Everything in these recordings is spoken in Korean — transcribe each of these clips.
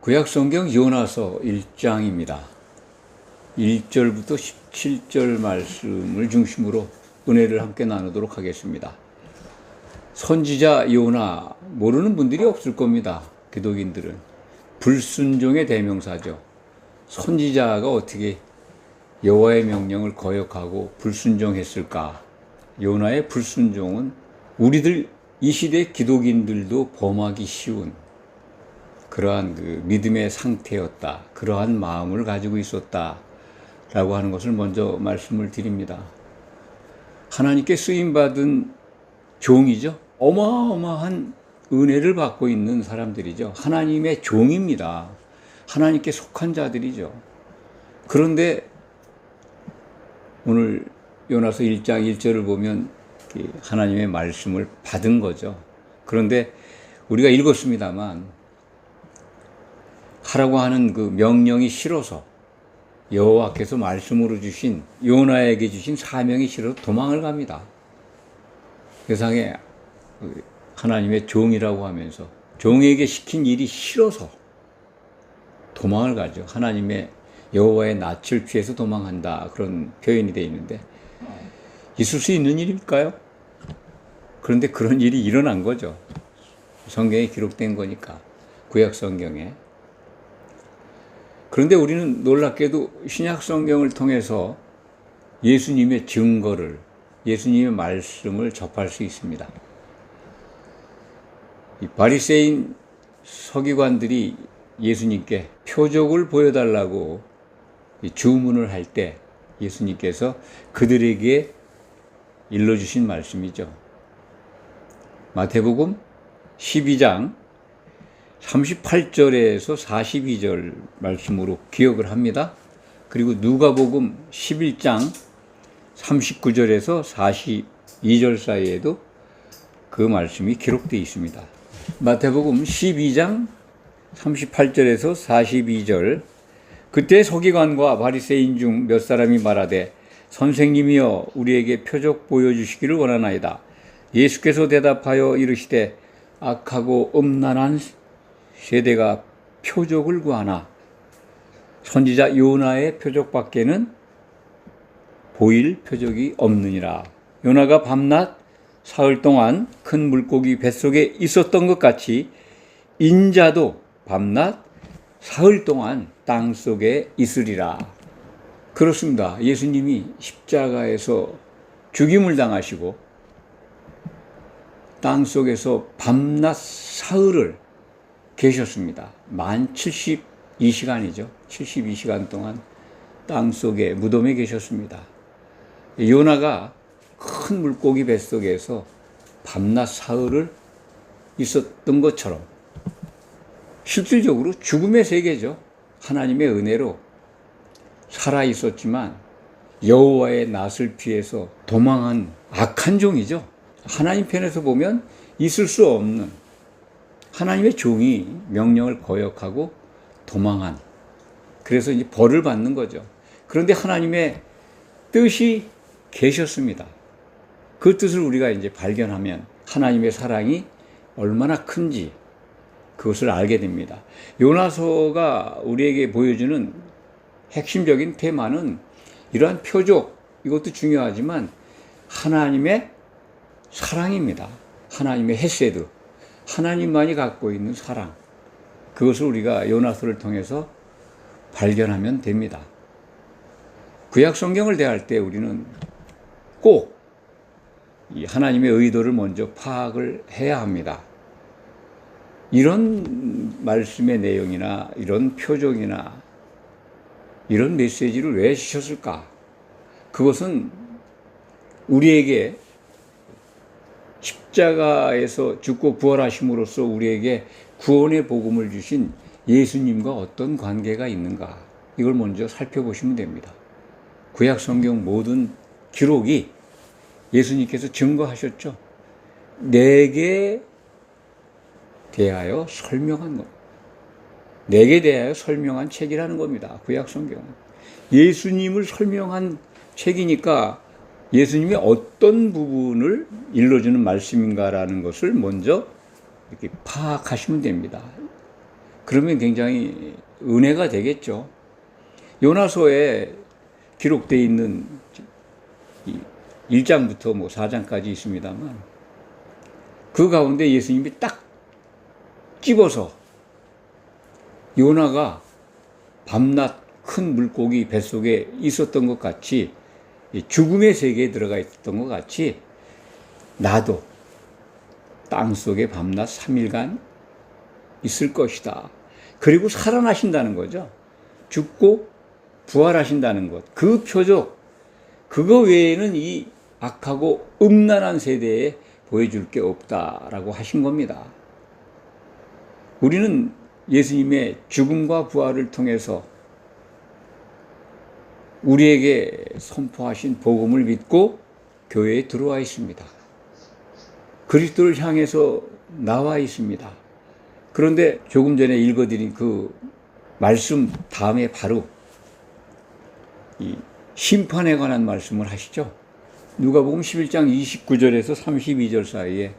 구약성경 요나서 1장입니다. 1절부터 17절 말씀을 중심으로 은혜를 함께 나누도록 하겠습니다. 선지자 요나 모르는 분들이 없을 겁니다. 기독인들은 불순종의 대명사죠. 선지자가 어떻게 여호와의 명령을 거역하고 불순종했을까? 요나의 불순종은 우리들 이 시대 기독인들도 범하기 쉬운 그러한 그 믿음의 상태였다. 그러한 마음을 가지고 있었다. 라고 하는 것을 먼저 말씀을 드립니다. 하나님께 쓰임받은 종이죠. 어마어마한 은혜를 받고 있는 사람들이죠. 하나님의 종입니다. 하나님께 속한 자들이죠. 그런데 오늘 요나서 1장 1절을 보면 하나님의 말씀을 받은 거죠. 그런데 우리가 읽었습니다만 하라고 하는 그 명령이 싫어서 여호와께서 말씀으로 주신 요나에게 주신 사명이 싫어서 도망을 갑니다. 세상에 하나님의 종이라고 하면서 종에게 시킨 일이 싫어서 도망을 가죠. 하나님의 여호와의 낯을 피해서 도망한다 그런 표현이 되어 있는데 있을 수 있는 일일까요? 그런데 그런 일이 일어난 거죠. 성경에 기록된 거니까 구약 성경에 그런데 우리는 놀랍게도 신약 성경을 통해서 예수님의 증거를, 예수님의 말씀을 접할 수 있습니다. 이 바리새인 서기관들이 예수님께 표적을 보여달라고 주문을 할 때 예수님께서 그들에게 일러주신 말씀이죠. 마태복음 12장 38절에서 42절 말씀으로 기억을 합니다. 그리고 누가복음 11장 39절에서 42절 사이에도 그 말씀이 기록되어 있습니다. 마태복음 12장 38절에서 42절 그때 서기관과 바리새인 중 몇 사람이 말하되 선생님이여 우리에게 표적 보여주시기를 원하나이다. 예수께서 대답하여 이르시되 악하고 음란한 세대가 표적을 구하나 선지자 요나의 표적밖에는 보일 표적이 없느니라. 요나가 밤낮 사흘 동안 큰 물고기 뱃속에 있었던 것 같이 인자도 밤낮 사흘 동안 땅 속에 있으리라. 그렇습니다. 예수님이 십자가에서 죽임을 당하시고 땅 속에서 밤낮 사흘을 계셨습니다. 만 72시간이죠. 72시간 동안 땅 속에 무덤에 계셨습니다. 요나가 큰 물고기 뱃속에서 밤낮 사흘을 있었던 것처럼 실질적으로 죽음의 세계죠. 하나님의 은혜로 살아 있었지만 여호와의 낯을 피해서 도망한 악한 종이죠. 하나님 편에서 보면 있을 수 없는 하나님의 종이 명령을 거역하고 도망한 그래서 이제 벌을 받는 거죠. 그런데 하나님의 뜻이 계셨습니다. 그 뜻을 우리가 이제 발견하면 하나님의 사랑이 얼마나 큰지 그것을 알게 됩니다. 요나서가 우리에게 보여주는 핵심적인 테마는 이러한 표적, 이것도 중요하지만 하나님의 사랑입니다. 하나님의 헤세드. 하나님만이 갖고 있는 사랑. 그것을 우리가 요나서를 통해서 발견하면 됩니다. 구약 성경을 대할 때 우리는 꼭이 하나님의 의도를 먼저 파악을 해야 합니다. 이런 말씀의 내용이나 이런 표정이나 이런 메시지를 왜 주셨을까? 그것은 우리에게 십자가에서 죽고 부활하심으로써 우리에게 구원의 복음을 주신 예수님과 어떤 관계가 있는가? 이걸 먼저 살펴보시면 됩니다. 구약 성경 모든 기록이 예수님께서 증거하셨죠. 내게 대하여 설명한 것. 내게 대하여 설명한 책이라는 겁니다. 구약 성경은. 예수님을 설명한 책이니까 예수님이 어떤 부분을 일러주는 말씀인가라는 것을 먼저 이렇게 파악하시면 됩니다. 그러면 굉장히 은혜가 되겠죠. 요나서에 기록되어 있는 1장부터 뭐 4장까지 있습니다만 그 가운데 예수님이 딱 집어서 요나가 밤낮 큰 물고기 뱃속에 있었던 것 같이 죽음의 세계에 들어가 있었던 것 같이 나도 땅 속에 밤낮 3일간 있을 것이다. 그리고 살아나신다는 거죠. 죽고 부활하신다는 것. 그 표적, 그거 외에는 이 악하고 음란한 세대에 보여줄 게 없다라고 하신 겁니다. 우리는 예수님의 죽음과 부활을 통해서 우리에게 선포하신 복음을 믿고 교회에 들어와 있습니다. 그리스도를 향해서 나와 있습니다. 그런데 조금 전에 읽어드린 그 말씀 다음에 바로 이 심판에 관한 말씀을 하시죠. 누가복음 11장 29절에서 32절 사이에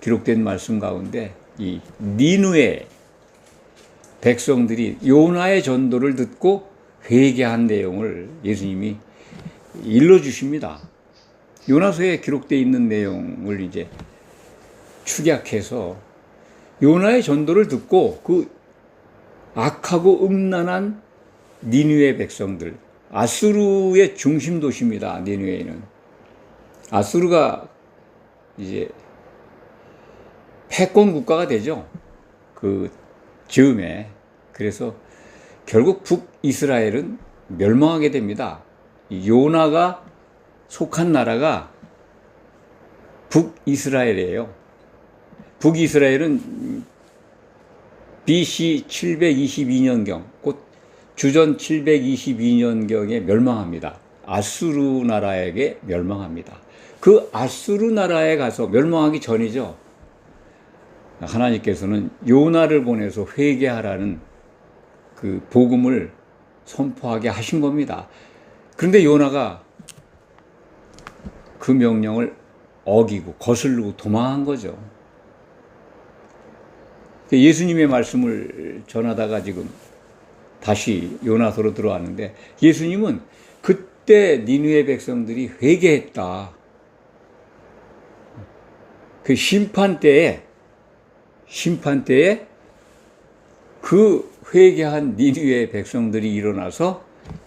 기록된 말씀 가운데 이 니누의 백성들이 요나의 전도를 듣고 회개한 내용을 예수님이 일러 주십니다. 요나서에 기록되어 있는 내용을 이제 축약해서 요나의 전도를 듣고 그 악하고 음란한 니누의 백성들 아수르의 중심 도시입니다. 니누에는 아수르가 이제 패권 국가가 되죠. 그 즈음에 그래서 결국 북이스라엘은 멸망하게 됩니다. 요나가 속한 나라가 북이스라엘이에요. 북이스라엘은 BC 722년경, 곧 주전 722년경에 멸망합니다. 아수르 나라에게 멸망합니다. 그 아수르 나라에 가서 멸망하기 전이죠. 하나님께서는 요나를 보내서 회개하라는 그 복음을 선포하게 하신 겁니다. 그런데 요나가 그 명령을 어기고 거슬르고 도망한 거죠. 예수님의 말씀을 전하다가 지금 다시 요나서로 들어왔는데 예수님은 그때 니누의 백성들이 회개했다. 그 심판 때에 심판 때에 그 회개한 니누의 백성들이 일어나서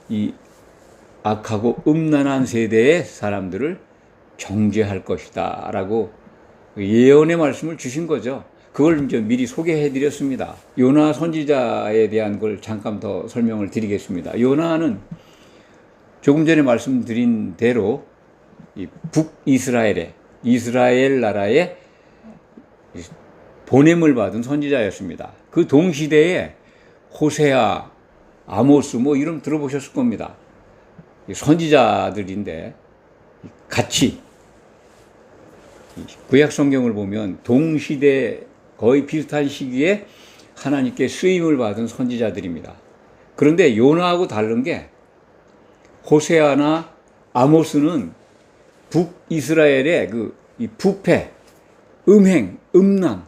이 악하고 음란한 세대의 사람들을 정죄할 것이다. 라고 예언의 말씀을 주신 거죠. 그걸 이제 미리 소개해 드렸습니다. 요나 선지자에 대한 걸 잠깐 더 설명을 드리겠습니다. 요나는 조금 전에 말씀드린 대로 북이스라엘의 이스라엘 나라의 보냄을 받은 선지자였습니다. 그 동시대에 호세아, 아모스 뭐 이름 들어보셨을 겁니다. 선지자들인데 같이 구약 성경을 보면 동시대 거의 비슷한 시기에 하나님께 쓰임을 받은 선지자들입니다. 그런데 요나하고 다른 게 호세아나 아모스는 북이스라엘의 그 부패, 음행, 음란,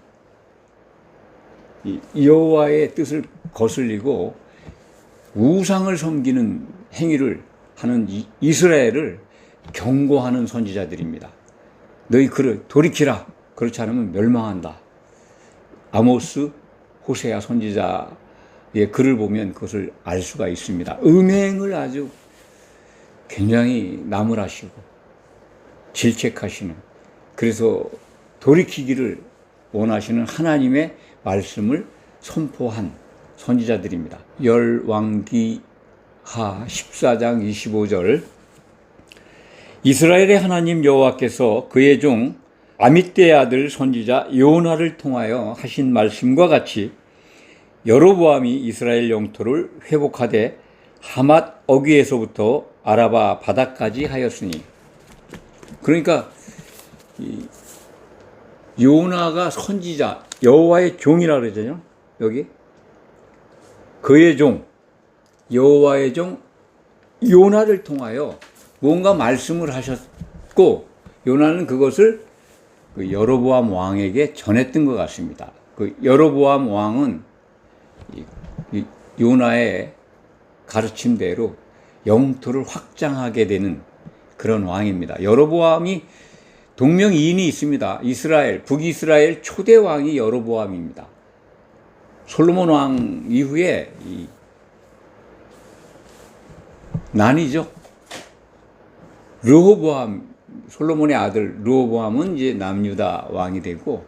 여호와의 뜻을 거슬리고 우상을 섬기는 행위를 하는 이스라엘을 경고하는 선지자들입니다. 너희 그를 돌이키라. 그렇지 않으면 멸망한다. 아모스, 호세아 선지자의 글을 보면 그것을 알 수가 있습니다. 음행을 아주 굉장히 나무라시고 질책하시는 그래서 돌이키기를 원하시는 하나님의 말씀을 선포한 선지자들입니다. 열왕기 하 14장 25절 이스라엘의 하나님 여호와께서 그의 종 아미떼의 아들 선지자 요나를 통하여 하신 말씀과 같이 여로보암이 이스라엘 영토를 회복하되 하맛 어귀에서부터 아라바 바다까지 하였으니 그러니까 요나가 선지자 여호와의 종이라 그러잖아요. 여기 그의 종 여호와의 종 요나를 통하여 뭔가 말씀을 하셨고 요나는 그것을 그 여로보암 왕에게 전했던 것 같습니다. 그 여로보암 왕은 요나의 가르침대로 영토를 확장하게 되는 그런 왕입니다. 여로보암이 동명이인이 있습니다. 이스라엘, 북이스라엘 초대 왕이 여로보암입니다. 솔로몬 왕 이후에 이 난이죠. 르호보암 솔로몬의 아들 르호보암은 이제 남유다 왕이 되고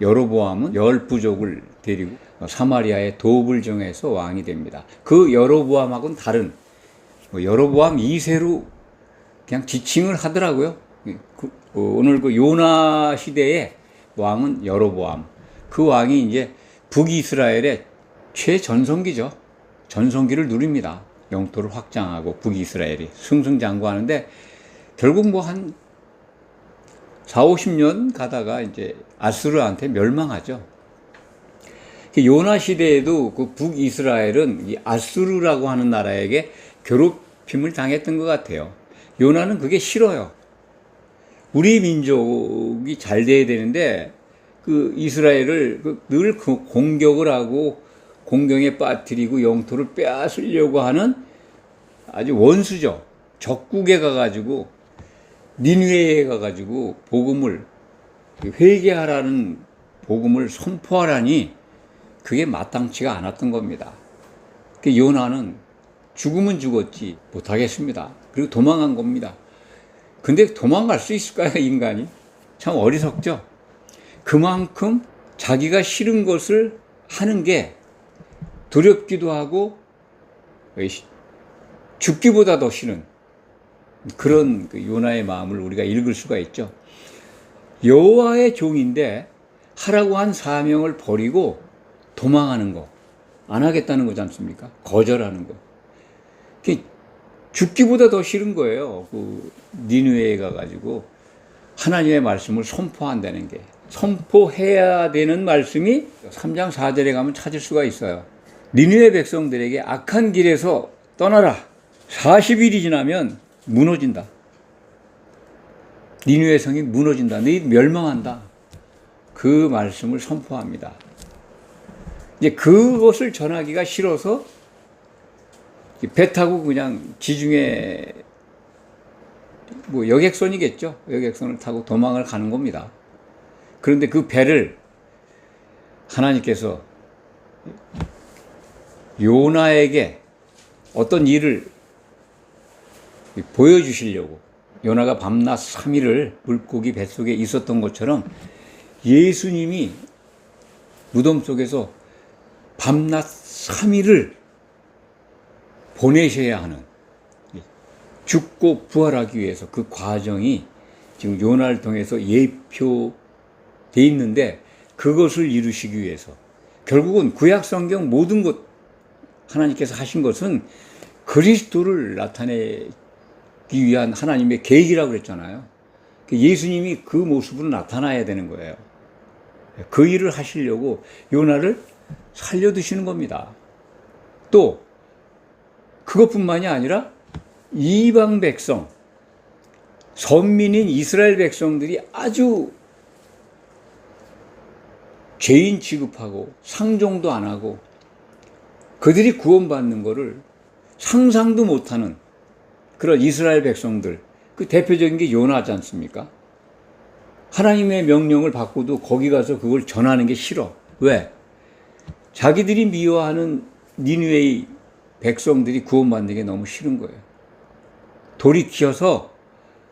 여로보암은 열 부족을 데리고 사마리아의 도읍을 정해서 왕이 됩니다. 그 여로보암하고는 다른 뭐 여로보암 2세로 그냥 지칭을 하더라고요. 그, 어, 오늘 그 요나 시대의 왕은 여로보암. 그 왕이 이제 북이스라엘의 최전성기죠. 전성기를 누립니다. 영토를 확장하고 북이스라엘이 승승장구하는데 결국 뭐 한 4, 50년 가다가 이제 아수르한테 멸망하죠. 그 요나 시대에도 그 북이스라엘은 이 아수르라고 하는 나라에게 괴롭힘을 당했던 것 같아요. 요나는 그게 싫어요. 우리 민족이 잘 돼야 되는데 그 이스라엘을 그늘 그 공격을 하고 공경에 빠뜨리고 영토를 빼앗으려고 하는 아주 원수죠. 적국에 가가지고 니누에에 가가지고 복음을 회개하라는 복음을 선포하라니 그게 마땅치가 않았던 겁니다. 그 요나는 죽으면 죽었지 못하겠습니다. 그리고 도망간 겁니다. 근데 도망갈 수 있을까요, 인간이? 참 어리석죠? 그만큼 자기가 싫은 것을 하는 게 두렵기도 하고 죽기보다 더 싫은 그런 그 요나의 마음을 우리가 읽을 수가 있죠. 여호와의 종인데 하라고 한 사명을 버리고 도망하는 거, 안 하겠다는 거지 않습니까? 거절하는 거. 죽기보다 더 싫은 거예요. 그 니누에 가가지고 하나님의 말씀을 선포한다는 게 선포해야 되는 말씀이 3장 4절에 가면 찾을 수가 있어요. 니누의 백성들에게 악한 길에서 떠나라. 40일이 지나면 무너진다. 니누의 성이 무너진다. 너희 멸망한다. 그 말씀을 선포합니다. 이제 그것을 전하기가 싫어서 배 타고 그냥 지중해 뭐 여객선이겠죠. 여객선을 타고 도망을 가는 겁니다. 그런데 그 배를 하나님께서 요나에게 어떤 일을 보여주시려고 요나가 밤낮 3일을 물고기 뱃속에 있었던 것처럼 예수님이 무덤 속에서 밤낮 3일을 보내셔야 하는 죽고 부활하기 위해서 그 과정이 지금 요나를 통해서 예표 돼 있는데 그것을 이루시기 위해서 결국은 구약 성경 모든 것 하나님께서 하신 것은 그리스도를 나타내기 위한 하나님의 계획이라고 그랬잖아요. 예수님이 그 모습으로 나타나야 되는 거예요. 그 일을 하시려고 요나를 살려두시는 겁니다. 또 그것뿐만이 아니라 이방 백성, 선민인 이스라엘 백성들이 아주 죄인 취급하고 상종도 안 하고 그들이 구원받는 것을 상상도 못하는 그런 이스라엘 백성들 그 대표적인 게 요나지 않습니까? 하나님의 명령을 받고도 거기 가서 그걸 전하는 게 싫어. 왜? 자기들이 미워하는 니누의 백성들이 구원받는 게 너무 싫은 거예요. 돌이켜서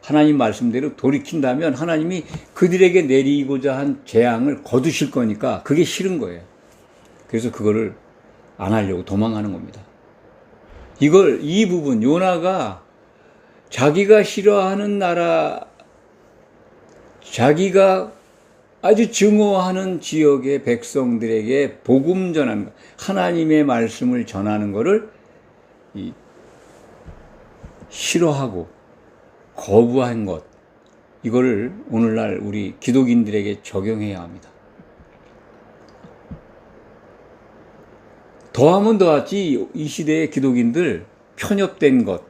하나님 말씀대로 돌이킨다면 하나님이 그들에게 내리고자 한 재앙을 거두실 거니까 그게 싫은 거예요. 그래서 그거를 안 하려고 도망가는 겁니다. 이걸, 이 부분, 요나가 자기가 싫어하는 나라, 자기가 아주 증오하는 지역의 백성들에게 복음 전하는 것, 하나님의 말씀을 전하는 것을 이 싫어하고 거부한 것, 이거를 오늘날 우리 기독인들에게 적용해야 합니다. 더하면 더하지 이 시대의 기독인들 편협된 것,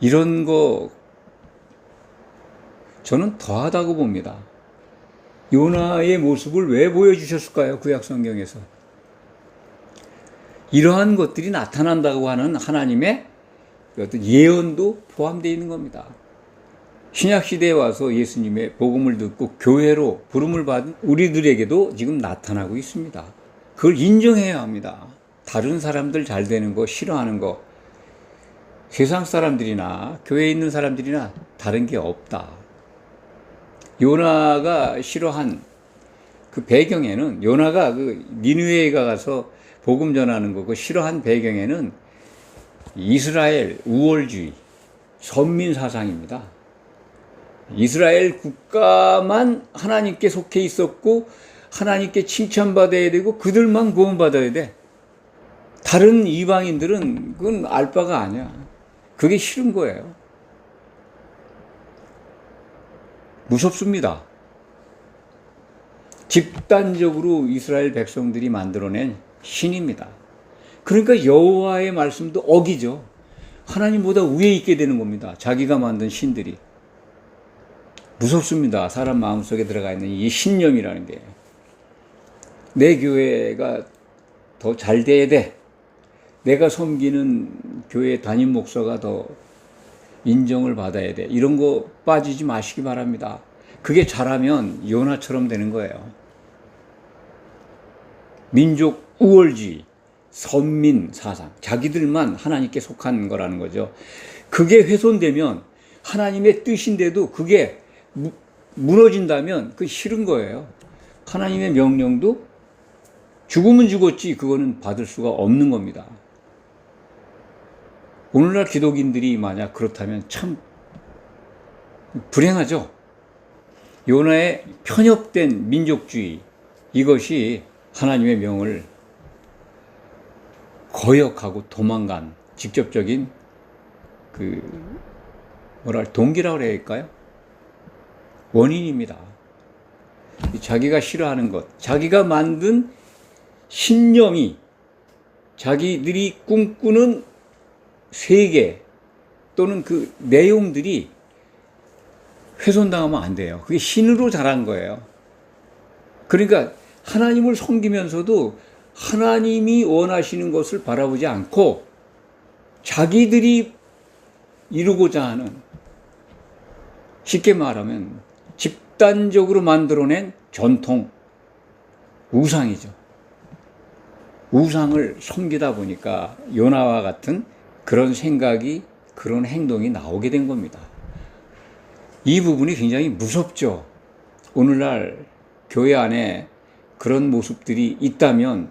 이런 거 저는 더하다고 봅니다. 요나의 모습을 왜 보여주셨을까요? 구약 성경에서. 이러한 것들이 나타난다고 하는 하나님의 어떤 예언도 포함되어 있는 겁니다. 신약 시대에 와서 예수님의 복음을 듣고 교회로 부름을 받은 우리들에게도 지금 나타나고 있습니다. 그걸 인정해야 합니다. 다른 사람들 잘 되는 거 싫어하는 거 세상 사람들이나 교회에 있는 사람들이나 다른 게 없다. 요나가 싫어한 그 배경에는 요나가 그 니누에에 가서 복음 전하는 거 그 싫어한 배경에는 이스라엘 우월주의 선민 사상입니다. 이스라엘 국가만 하나님께 속해 있었고 하나님께 칭찬받아야 되고 그들만 구원받아야 돼. 다른 이방인들은 그건 알 바가 아니야. 그게 싫은 거예요. 무섭습니다. 집단적으로 이스라엘 백성들이 만들어낸 신입니다. 그러니까 여호와의 말씀도 어기죠. 하나님보다 위에 있게 되는 겁니다. 자기가 만든 신들이. 무섭습니다. 사람 마음속에 들어가 있는 이 신념이라는 게. 내 교회가 더 잘 돼야 돼. 내가 섬기는 교회 담임 목사가 더 인정을 받아야 돼. 이런 거 빠지지 마시기 바랍니다. 그게 잘하면 요나처럼 되는 거예요. 민족 우월주의, 선민 사상, 자기들만 하나님께 속한 거라는 거죠. 그게 훼손되면 하나님의 뜻인데도 그게 무, 무너진다면 그 싫은 거예요. 하나님의 명령도 죽으면 죽었지 그거는 받을 수가 없는 겁니다. 오늘날 기독인들이 만약 그렇다면 참 불행하죠. 요나의 편협된 민족주의 이것이 하나님의 명을 거역하고 도망간 직접적인 그 뭐랄 동기라고 해야 할까요? 원인입니다. 자기가 싫어하는 것, 자기가 만든 신념이 자기들이 꿈꾸는 세계 또는 그 내용들이 훼손당하면 안 돼요. 그게 신으로 자란 거예요. 그러니까 하나님을 섬기면서도 하나님이 원하시는 것을 바라보지 않고 자기들이 이루고자 하는 쉽게 말하면 집단적으로 만들어낸 전통 우상이죠. 우상을 섬기다 보니까 요나와 같은 그런 생각이 그런 행동이 나오게 된 겁니다. 이 부분이 굉장히 무섭죠. 오늘날 교회 안에 그런 모습들이 있다면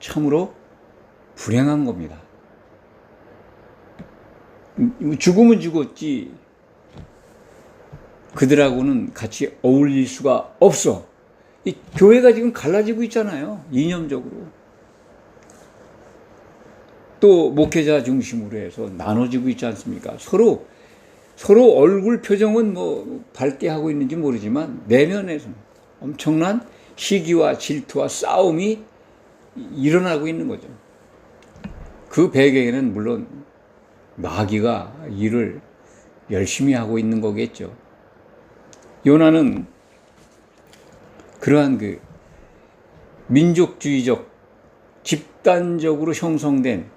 참으로 불행한 겁니다. 죽으면 죽었지. 그들하고는 같이 어울릴 수가 없어. 이 교회가 지금 갈라지고 있잖아요. 이념적으로. 또 목회자 중심으로 해서 나눠지고 있지 않습니까? 서로 서로 얼굴 표정은 뭐 밝게 하고 있는지 모르지만 내면에서는 엄청난 시기와 질투와 싸움이 일어나고 있는 거죠. 그 배경에는 물론 마귀가 일을 열심히 하고 있는 거겠죠. 요나는 그러한 그 민족주의적 집단적으로 형성된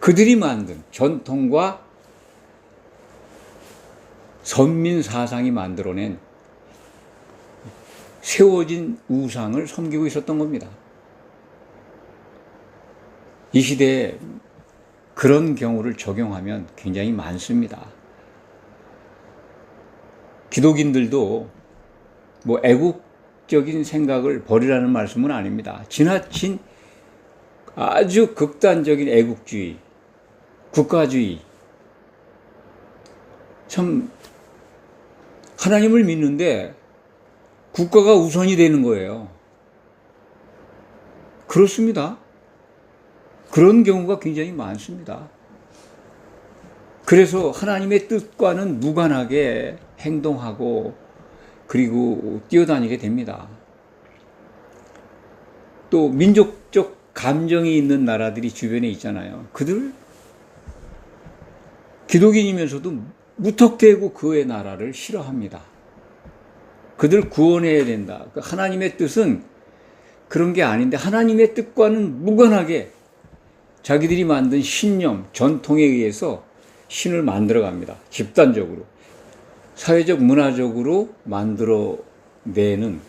그들이 만든 전통과 선민 사상이 만들어낸 세워진 우상을 섬기고 있었던 겁니다. 이 시대에 그런 경우를 적용하면 굉장히 많습니다. 기독인들도 뭐 애국적인 생각을 버리라는 말씀은 아닙니다. 지나친 아주 극단적인 애국주의, 국가주의. 참, 하나님을 믿는데 국가가 우선이 되는 거예요. 그렇습니다. 그런 경우가 굉장히 많습니다. 그래서 하나님의 뜻과는 무관하게 행동하고 그리고 뛰어다니게 됩니다. 또 민족적 감정이 있는 나라들이 주변에 있잖아요. 그들 기독인이면서도 무턱대고 그의 나라를 싫어합니다. 그들 구원해야 된다. 그 하나님의 뜻은 그런 게 아닌데 하나님의 뜻과는 무관하게 자기들이 만든 신념, 전통에 의해서 신을 만들어 갑니다. 집단적으로. 사회적, 문화적으로 만들어 내는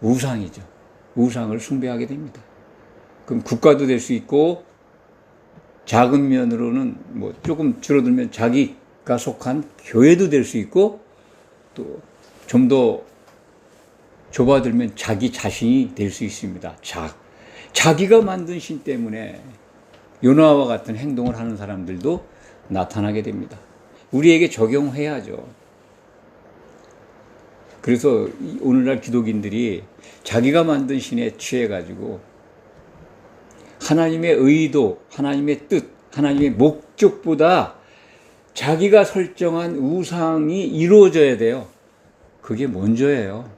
우상이죠. 우상을 숭배하게 됩니다. 그럼 국가도 될 수 있고, 작은 면으로는 뭐 조금 줄어들면 자기가 속한 교회도 될 수 있고, 또 좀 더 좁아들면 자기 자신이 될 수 있습니다. 자, 자기가 만든 신 때문에 요나와 같은 행동을 하는 사람들도 나타나게 됩니다. 우리에게 적용해야죠. 그래서 이 오늘날 기독인들이 자기가 만든 신에 취해가지고 하나님의 의도, 하나님의 뜻, 하나님의 목적보다 자기가 설정한 우상이 이루어져야 돼요. 그게 먼저예요.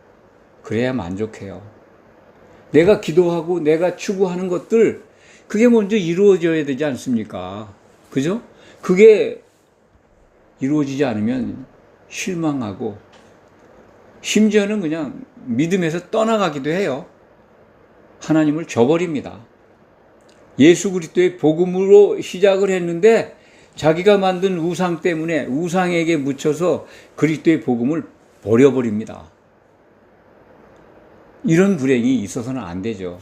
그래야 만족해요. 내가 기도하고 내가 추구하는 것들, 그게 먼저 이루어져야 되지 않습니까? 그죠? 그게 이루어지지 않으면 실망하고, 심지어는 그냥 믿음에서 떠나가기도 해요. 하나님을 저버립니다. 예수 그리스도의 복음으로 시작을 했는데 자기가 만든 우상 때문에 우상에게 묻혀서 그리스도의 복음을 버려버립니다. 이런 불행이 있어서는 안 되죠.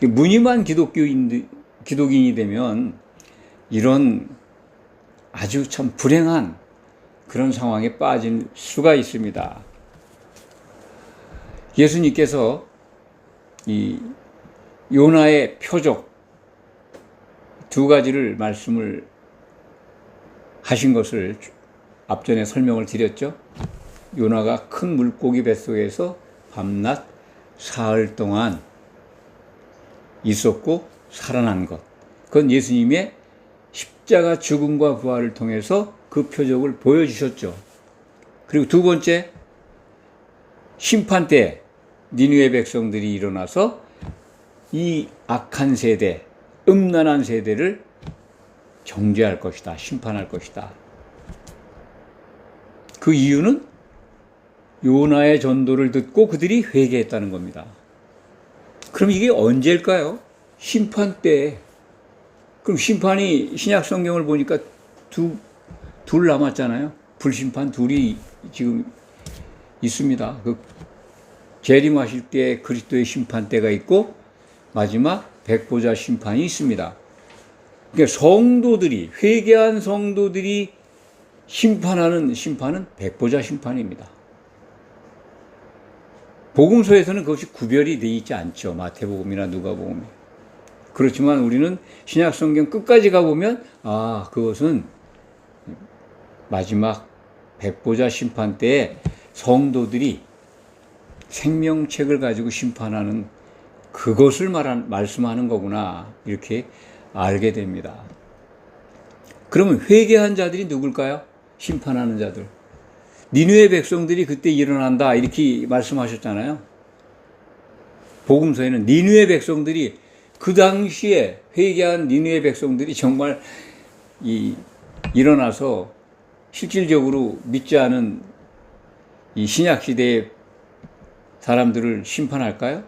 무늬만 기독교인, 기독인이 되면 이런 아주 참 불행한 그런 상황에 빠질 수가 있습니다. 예수님께서 이 요나의 표적 두 가지를 말씀을 하신 것을 앞전에 설명을 드렸죠. 요나가 큰 물고기 뱃속에서 밤낮 사흘 동안 있었고 살아난 것. 그건 예수님의 십자가 죽음과 부활을 통해서 그 표적을 보여주셨죠. 그리고 두 번째, 심판 때 니누의 백성들이 일어나서 이 악한 세대, 음란한 세대를 정죄할 것이다. 심판할 것이다. 그 이유는 요나의 전도를 듣고 그들이 회개했다는 겁니다. 그럼 이게 언제일까요? 심판 때. 그럼 심판이 신약 성경을 보니까 두, 둘 남았잖아요. 불심판 둘이 지금 있습니다. 그 재림하실 때 그리스도의 심판 때가 있고 마지막 백보자 심판이 있습니다. 그러니까 성도들이 회개한 성도들이 심판하는 심판은 백보자 심판입니다. 복음서에서는 그것이 구별이 되어 있지 않죠. 마태복음이나 누가복음에. 그렇지만 우리는 신약 성경 끝까지 가 보면 아, 그것은 마지막 백보자 심판 때에 성도들이 생명책을 가지고 심판하는 그것을 말한, 말씀하는 거구나. 이렇게 알게 됩니다. 그러면 회개한 자들이 누굴까요? 심판하는 자들. 니누의 백성들이 그때 일어난다. 이렇게 말씀하셨잖아요. 복음서에는 니누의 백성들이 그 당시에 회개한 니누의 백성들이 정말 이 일어나서 실질적으로 믿지 않은 이 신약 시대의 사람들을 심판할까요?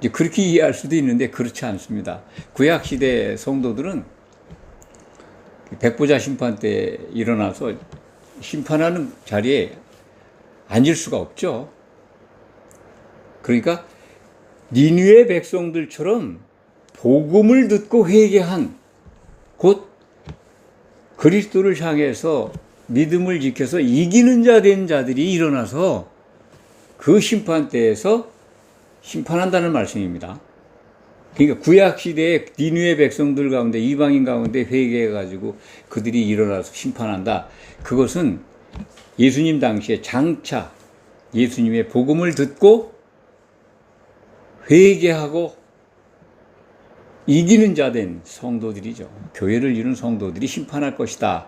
이제 그렇게 이해할 수도 있는데 그렇지 않습니다. 구약 시대 성도들은 백보자 심판 때 일어나서 심판하는 자리에 앉을 수가 없죠. 그러니까 니누의 백성들처럼 복음을 듣고 회개한 곧 그리스도를 향해서 믿음을 지켜서 이기는 자 된 자들이 일어나서 그 심판 때에서 심판한다는 말씀입니다. 그러니까 구약 시대에 니누의 백성들 가운데 이방인 가운데 회개해 가지고 그들이 일어나서 심판한다. 그것은 예수님 당시에 장차 예수님의 복음을 듣고 회개하고 이기는 자 된 성도들이죠. 교회를 이룬 성도들이 심판할 것이다.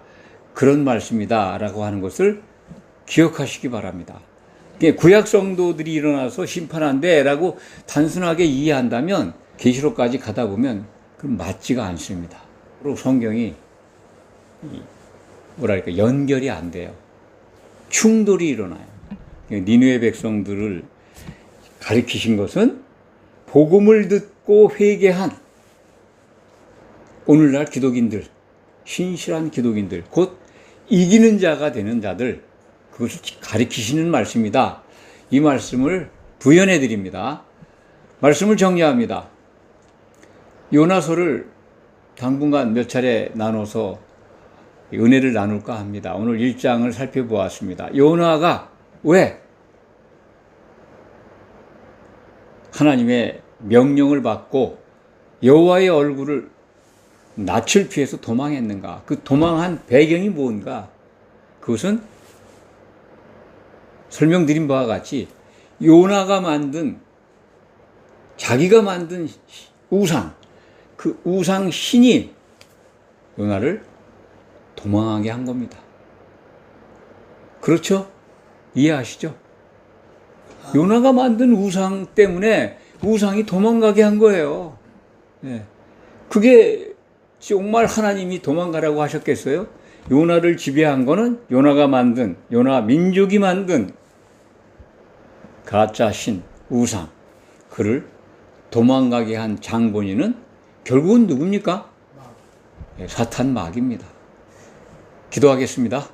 그런 말씀이다. 라고 하는 것을 기억하시기 바랍니다. 구약 성도들이 일어나서 심판한대 라고 단순하게 이해한다면 계시록까지 가다 보면 그럼 맞지가 않습니다. 그리고 성경이 뭐랄까 연결이 안 돼요. 충돌이 일어나요. 니누의 백성들을 가리키신 것은 복음을 듣고 회개한 오늘날 기독인들, 신실한 기독인들, 곧 이기는 자가 되는 자들, 그것을 가리키시는 말씀이다. 이 말씀을 부연해 드립니다. 말씀을 정리합니다. 요나서를 당분간 몇 차례 나눠서 은혜를 나눌까 합니다. 오늘 1장을 살펴보았습니다. 요나가 왜 하나님의 명령을 받고 여호와의 얼굴을 낯을 피해서 도망했는가? 그 도망한 배경이 뭔가? 그것은 설명드린 바와 같이 요나가 만든 자기가 만든 우상, 그 우상 신이 요나를 도망하게 한 겁니다. 그렇죠? 이해하시죠? 요나가 만든 우상 때문에 우상이 도망가게 한 거예요. 예. 그게 정말 하나님이 도망가라고 하셨겠어요? 요나를 지배한 거는 요나가 만든, 요나 민족이 만든 가짜 신, 우상. 그를 도망가게 한 장본인은 결국은 누굽니까? 예, 사탄 마귀입니다. 기도하겠습니다.